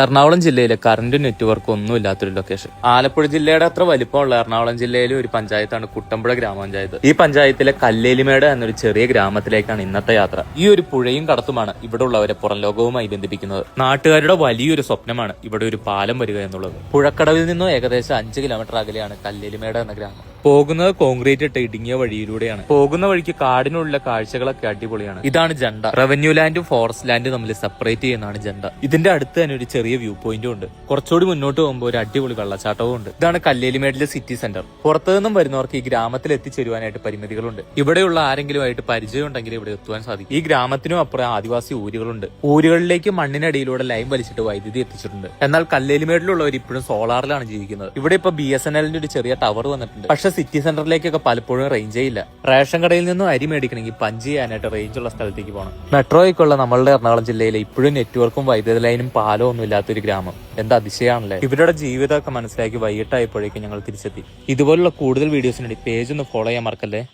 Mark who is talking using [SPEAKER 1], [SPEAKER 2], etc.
[SPEAKER 1] എറണാകുളം ജില്ലയിലെ current network ഒന്നും ഇല്ലാത്തൊരു ലൊക്കേഷൻ ആലപ്പുഴ ജില്ലയുടെ അത്ര വലിപ്പമുള്ള എറണാകുളം ജില്ലയിലെ ഒരു പഞ്ചായത്താണ് കുട്ടമ്പുഴ ഗ്രാമപഞ്ചായത്ത്. ഈ പഞ്ചായത്തിലെ കല്ലേലിമേട് എന്നൊരു ചെറിയ ഗ്രാമത്തിലേക്കാണ് ഇന്നത്തെ യാത്ര. ഈ ഒരു പുഴയും കടത്തുമാണ് ഇവിടെ ഉള്ളവരെ പുറം ലോകവുമായി ബന്ധിപ്പിക്കുന്നത്. നാട്ടുകാരുടെ വലിയൊരു സ്വപ്നമാണ് ഇവിടെ ഒരു പാലം വരിക എന്നുള്ളത്. പുഴക്കടവിൽ നിന്നും ഏകദേശം അഞ്ച് കിലോമീറ്റർ അകലെയാണ് കല്ലേലിമേട് എന്ന ഗ്രാമം. പോകുന്നത് കോൺക്രീറ്റ് ഇട്ട് ഇടുങ്ങിയ വഴിയിലൂടെയാണ്. പോകുന്ന വഴിക്ക് കാടിനുള്ള കാഴ്ചകളൊക്കെ അടിപൊളിയാണ്. ഇതാണ് ജണ്ട. റവന്യൂ ലാൻഡും ഫോറസ്റ്റ് ലാൻഡും തമ്മിൽ സെപ്പറേറ്റ് ചെയ്യുന്നതാണ് ജണ്ട. ഇതിന്റെ അടുത്ത് തന്നെ ഒരു ചെറിയ വ്യൂ പോയിന്റും ഉണ്ട്. കുറച്ചുകൂടി മുന്നോട്ട് പോകുമ്പോൾ ഒരു അടിപൊളി വെള്ളച്ചാട്ടവും ഉണ്ട്. ഇതാണ് കല്ലേലിമേടിലെ സിറ്റി സെന്റർ പുറത്തു നിന്നും വരുന്നവർക്ക് ഈ ഗ്രാമത്തിൽ എത്തിച്ചേരുവാനായിട്ട് പരിമിതികളുണ്ട്. ഇവിടെയുള്ള ആരെങ്കിലുമായിട്ട് പരിചയം ഉണ്ടെങ്കിൽ ഇവിടെ എത്തുവാൻ സാധിക്കും. ഈ ഗ്രാമത്തിനും അപ്പുറം ആദിവാസി ഊരുകളുണ്ട്. ഊരുകളിലേക്ക് മണ്ണിനടിയിലൂടെ ലൈൻ വലിച്ചിട്ട് വൈദ്യുതി എത്തിച്ചിട്ടുണ്ട്. എന്നാൽ കല്ലേലിമേടിലുള്ളവർ ഇപ്പോഴും സോളാറിലാണ് ജീവിക്കുന്നത്. ഇവിടെ ഇപ്പൊ ബി എസ് എൻ എല്ലിന്റെ ഒരു ചെറിയ ടവർ വന്നിട്ടുണ്ട്. പക്ഷെ സിറ്റി സെന്ററിലേക്കൊക്കെ പലപ്പോഴും റേഞ്ചേ ഇല്ല. റേഷൻ കടയിൽ നിന്നും അരി മേടിക്കണമെങ്കിൽ പഞ്ച് ചെയ്യാനായിട്ട് റേഞ്ച് ഉള്ള സ്ഥലത്തേക്ക് പോകണം മെട്രോയ്ക്കുള്ള നമ്മളുടെ എറണാകുളം ജില്ലയിലെ ഇപ്പോഴും നെറ്റ്വർക്കും വൈദ്യുതി ലൈനും പാലോ ഒന്നും ഇല്ലാത്തൊരു ഗ്രാമം. എന്താ അതിശയാണല്ലേ? ഇവരുടെ ജീവിതമൊക്കെ മനസ്സിലാക്കി വൈകിട്ടായപ്പോഴേക്കും ഞങ്ങൾ തിരിച്ചെത്തി. ഇതുപോലുള്ള കൂടുതൽ വീഡിയോസിനുവേണ്ടി പേജ് ഒന്ന് ഫോളോ ചെയ്യാൻ മറക്കല്ലേ?